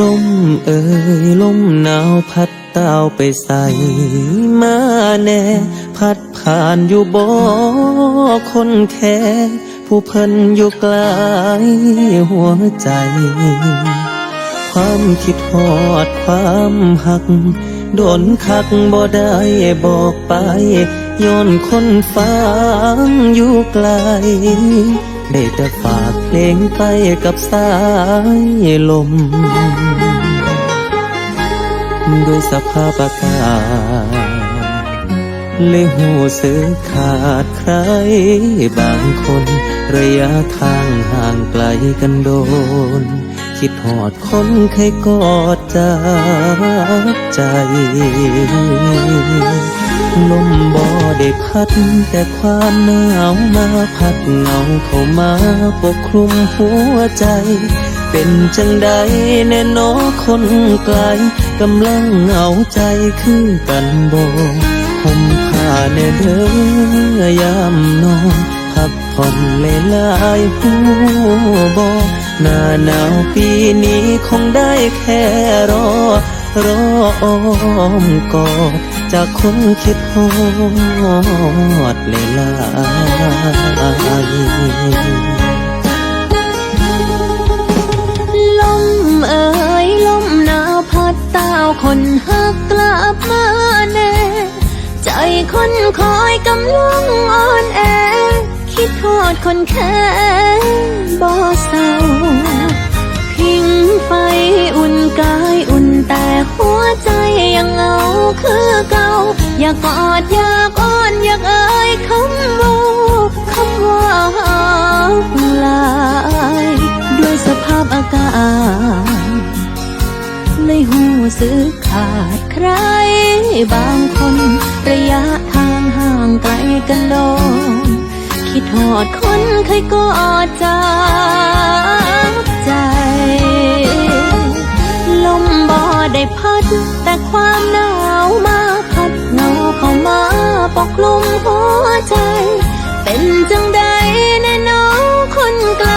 ลมเอ่ยลมหนาวพัดเต้าไปใส่มาแน่ พัดผ่านอยู่บ่คนแค่ผู้เพิ่นอยู่ไกลหัวใจ ความคิดฮอดความหัก โดนคักบ่ได้บอกไปย้อนคนฟังอยู่ไกล ได้แต่ฝากเพลงไปกับสายลม ด้วยสภาพอากาศเลยหูสึกขาดใครบางคน ระยะทางห่างไกลกันโดน คิดหอดคนเคยกอดจากใจ ลมบ่ได้พัด แต่ความหนาวมาพัดเงาเข้ามาปกคลุมหัวใจ เป็นจังใดแน่นอคนไกลกำลังเหงาใจคือกันบ่ห่มผ้าแน่เด้อยามนอนพักผ่อนเลยลายๆหูบ่ หน้าหนาวปีนี้คงได้แค่รอ รออ้อมกอดจากคนคิดฮอดเลยลายลมเอ่ยลมหนาวพัดต้าคนหักกลับมาแน่ ใจคนคอยกำลังอ่อนแอ อดคนแค่บ่เศร้าพิงไฟอุ่นกายอุ่นแต่หัวใจยังเหงาคือเก่า อยากกอดอยากอ้อนอยากเอ่ยคำว่าคำว่าลายด้วยสภาพอากาศเลยหูสึกขาดใคร บางคนระยะทางห่างไกลกันโดน คิดหอดคนเคยกอดจากใจ ลมบ่ได้พัด แต่ความหนาวมาพัดเงาเข้ามาปกคลุมหัวใจ เป็นจังใดแน่น้องคนไกล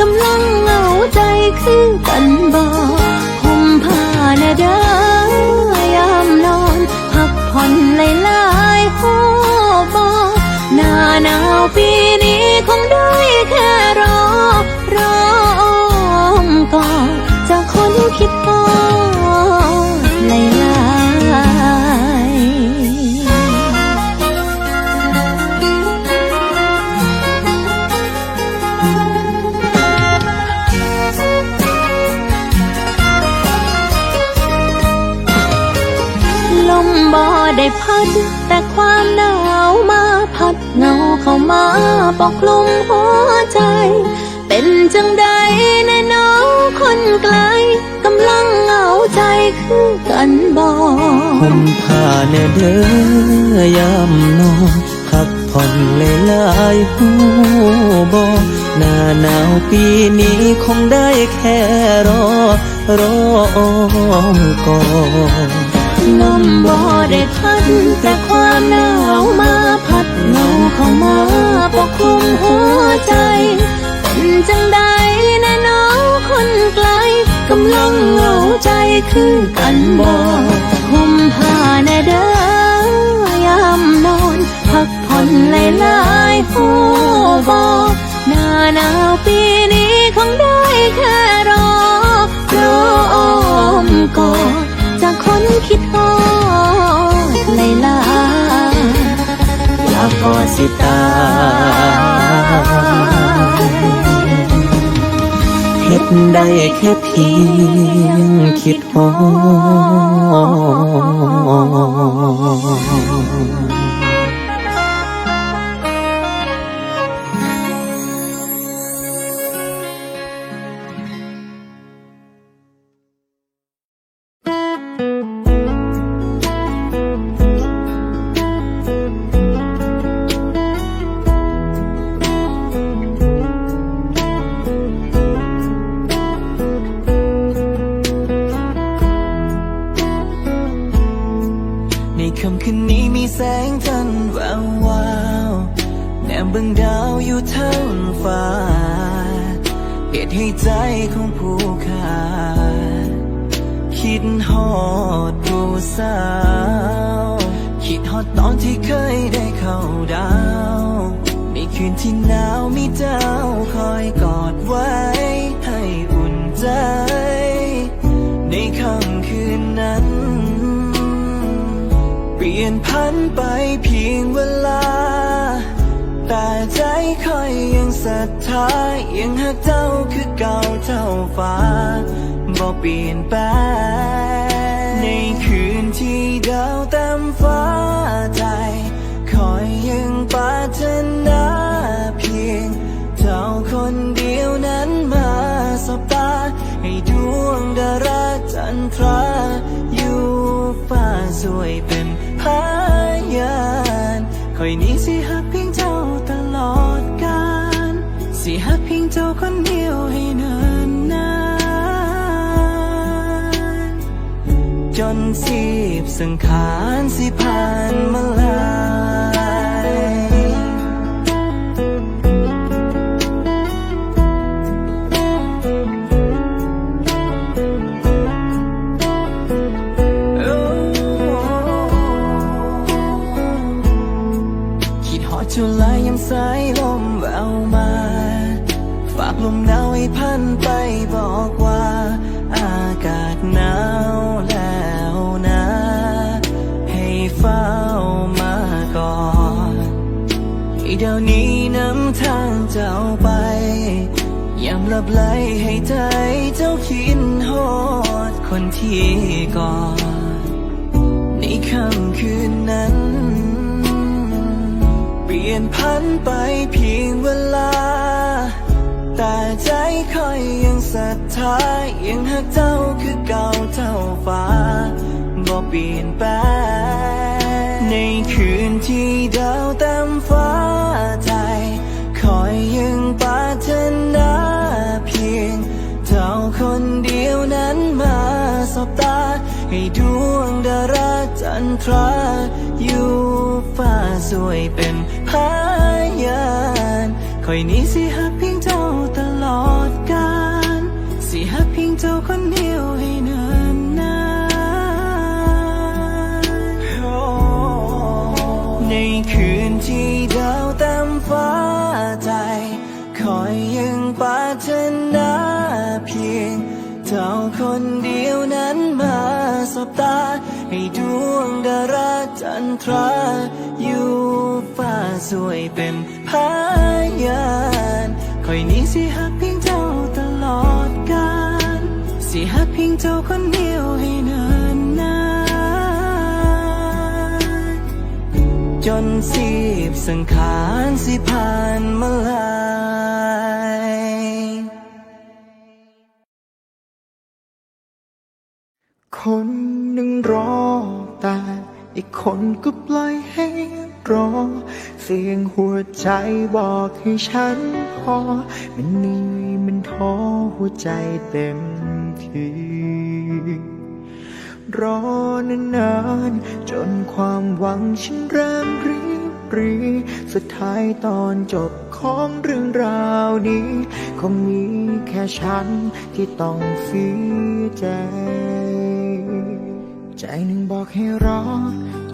กำลังเหงาใจคือกันบ่ ปีนี้คงได้แค่รอ รออมกอดจากคนคิดฮอดหลายลมบ่ได้พัดแต่ความหนาว มาพัดเงาเข้ามาปกคลุมหัวใจ เป็นจังใดแน่น้องคนไกลกำลังเหงาใจคือกันบ่ห่มผ้าแน่เด้อยามนอนพักผ่อนเลยลายหูบอหน้าหนาวปีนี้คงได้แค่รอ รออ้อมกอดลมบ่ได้พัดแต่ความหนาวมา คือกันบ่ห่มผ้าแน่เด้อยามนอน พักผ่อนหลายๆหัวบ่หน้าหนาวปีนี้คงได้แค่รอรออ้อมกอดจากคนคิดฮอดหลายๆแล้วก็สิตา ได้แค่เพียงคิดหอ ลี่ยนพันไปเพียงเวลา แต่ใจคอยยังศรัทธายังหักเจ้าคือเก่าเท่าฟ้าบ่เปลี่ยนแปลงในคืนที่ดาวเต็มฟ้าใจคอยยังปรารถนาเพียง เจ้าคนเดียวนั้น ยนี้สิหักเพียงเจ้าตลอดกาลสิหักเพียงเจ้าคนเดียวให้เนินนานจนสีบสังขารสิผ่านมาลา บไหลให้ใจเจ้าคิดฮอดคนที่ก่อนในค่ำคืนนั้น เปลี่ยนพันไปเพียงเวลา แต่ใจคอยยังศรัทธายังหักเจ้าคือเก่าเท่าฟ้าบ่เปลี่ยนแปลงในคืนที่ดาวเต็มฟ้าใจคอยยังปรารถนา ยง เจ้าคนเดียวนั้นมาสบตา ให้ดวงดาราจันทรา อยู่ฟ้าสวยเป็นพยานคอยนี้สิฮักเพียงเจ้าตลอดกาลสิฮักเพียงเจ้าคนเดียวให้เนนาน ให้ดวงดาราจันทราอยู่ฟ้าสวยเป็นพยานคอยนี้สิหักเพียงเจ้าตลอดกาลสิหักเพียงเจ้าคนเดียวให้นานนานจนสีบสังขารสิผ่านมาลายคน คนก็ปล่อยให้รอ เสียงหัวใจบอกให้ฉันพอ มันเหนื่อยมันท้อหัวใจเต็มทีรอนานๆจนความหวังฉันเริ่มรีบรีสุดท้ายตอนจบของเรื่องราวนี้ คงมีแค่ฉันที่ต้องเสียใจ ใจหนึ่งบอกให้รอ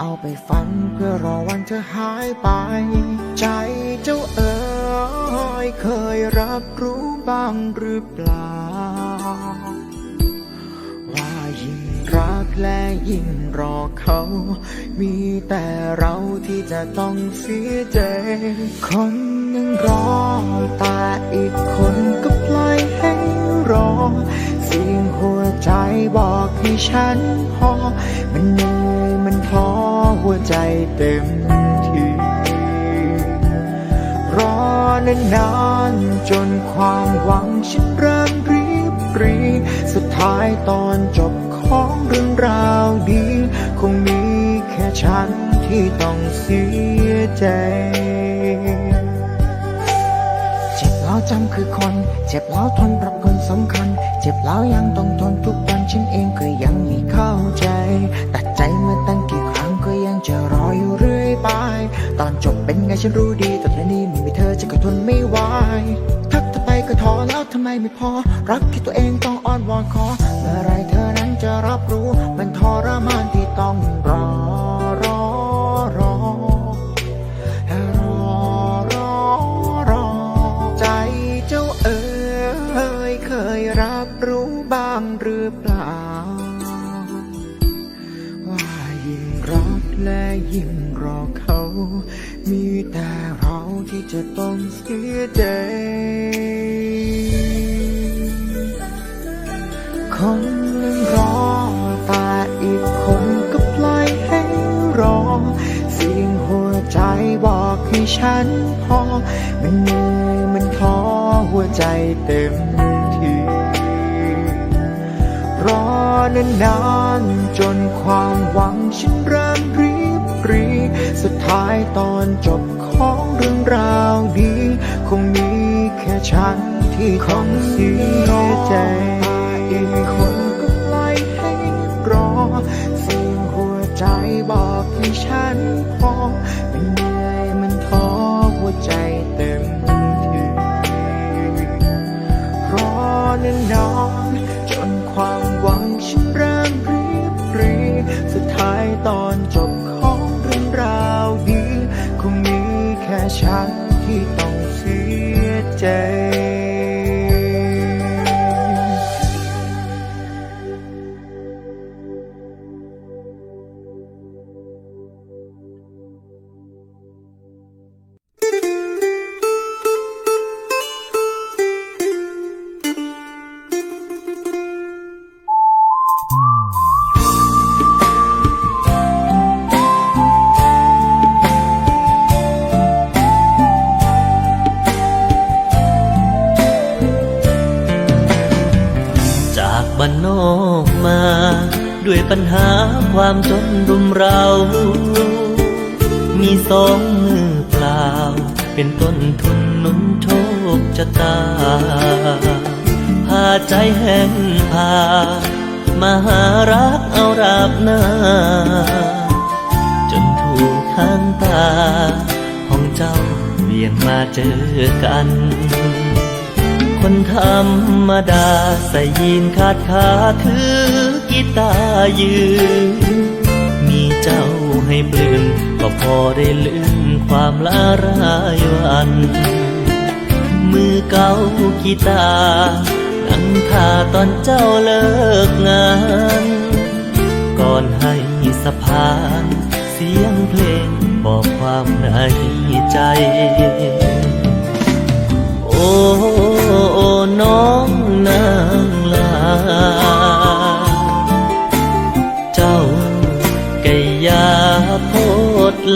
เอาไปฝันเพื่อรอวันเธอหายไป ใจเจ้าเอ๋ยเคยรับรู้บ้างหรือเปล่า ว่ายิ่งรักและยิ่งรอเขา มีแต่เราที่จะต้องเสียใจ คนหนึ่งรอแต่อีกคนก็ปล่อยให้รอเสียงหัวใจบอกให้ฉันพอมัน เหนื่อยมันท้อหัวใจเต็มทีรอนานๆจนความหวังฉันเริ่มรีบปรีสุดท้ายตอนจบของเรื่องราวดีคงมีแค่ฉันที่ต้องเสียใจเจ็บแล้วจำคือคน เจ็บแล้วทนรับคนสำคัญ เจ็บแล้วยังต้องทนทุกวันฉันเองก็ยังม่ เข้าใจ ตัดใจมาตั้งกี่ครั้งก็ยังจะรออยู่เรื่อยไป ตอนจบเป็นไงฉันรู้ดีแต่ทีนี้ไม่มีเธอจะก็ทนไม่ไหวทักเธอไปก็ท้อแล้วทำไมไม่พอ รักที่ตัวเองต้องอ้อนวอนขอ มันเหนื่อยมันท้อหัวใจเต็มทีรอนานๆจนความหวังฉันเริ่มรีบรีสุดท้ายตอนจบของเรื่องราวนี้ คงมีแค่ฉันที่ต้องเสียใจอีกคนก็ปล่ให้รอเสียงหัวใจบอกให้ฉันพอมันเหนื่อยมันท้อหัว ใจเต็มทีรอนานๆจ สองมือเปล่า เป็นต้นทุนนุนโชคชะตา พาใจแห้งพา มาหารักเอาราบหน้า จนถูกทางตา ของเจ้าเวียนมาเจอกัน คนธรรมดาใส่ยีนขาดขาถือกีตาร์ยืน ให้ปลื้มก็พอได้ลืมความลารายวัน มือเก่ากีตาร์นั่งท่าตอนเจ้าเลิกงาน ก่อนให้สะพาน เสียงเพลงบอกความในใจ โอ้โอ้น้องนางลา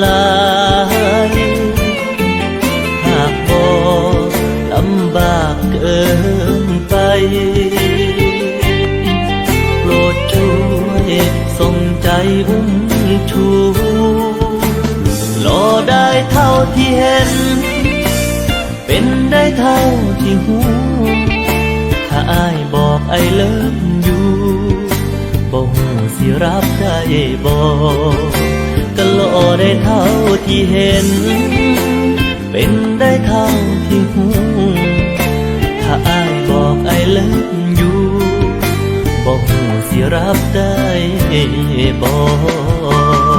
ลายหากบอลำบากเกินไป โปรดช่วยส่งใจอุ้มชูรอได้เท่าที่เห็น เป็นได้เท่าที่หูถ้าอายบอกไอเลิฟอยู่บ่หูสิรับได้บ่ก็รอ ได้เท่าที่เห็น เป็นได้เท่าที่หูถ้าอายบอกไอเลิฟอยู่บ่หูสิรับได้บ่รอ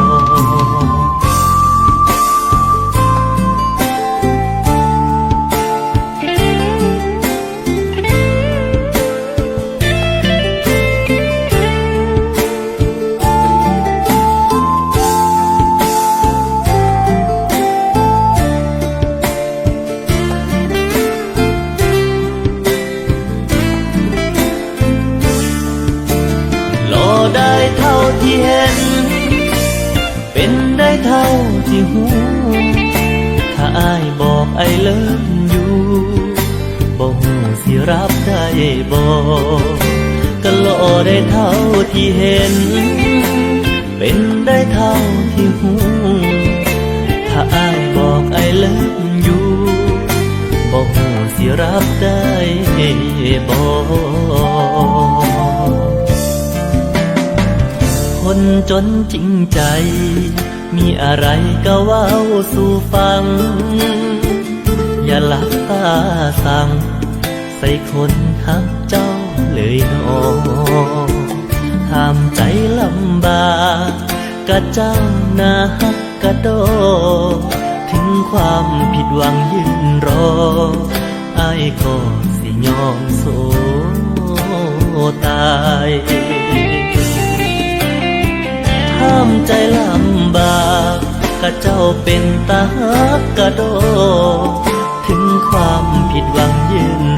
หูถ้าอายบอกไอเลิฟอยู่บ่หูสิรับได้บ่ก็รอได้เท่าที่เห็นเปเป็นได้เท่าที่หูถ้าอายบอกไอเลิฟอยู่บอกหูสิรับได้บอกคนจนจริงใจ มีอะไรก็เว้าสู่ฟัง อย่าหลับตาสั่ง ใส่คนหักเจ้าเลยหนอห้ามใจลำบากกะเจ้านาฮักกะโด ถึงความผิดหวังยืนรออายก็สิยอมโซตา กะเจ้าเป็นตาฮักกะโด ถึงความผิดหวังยืน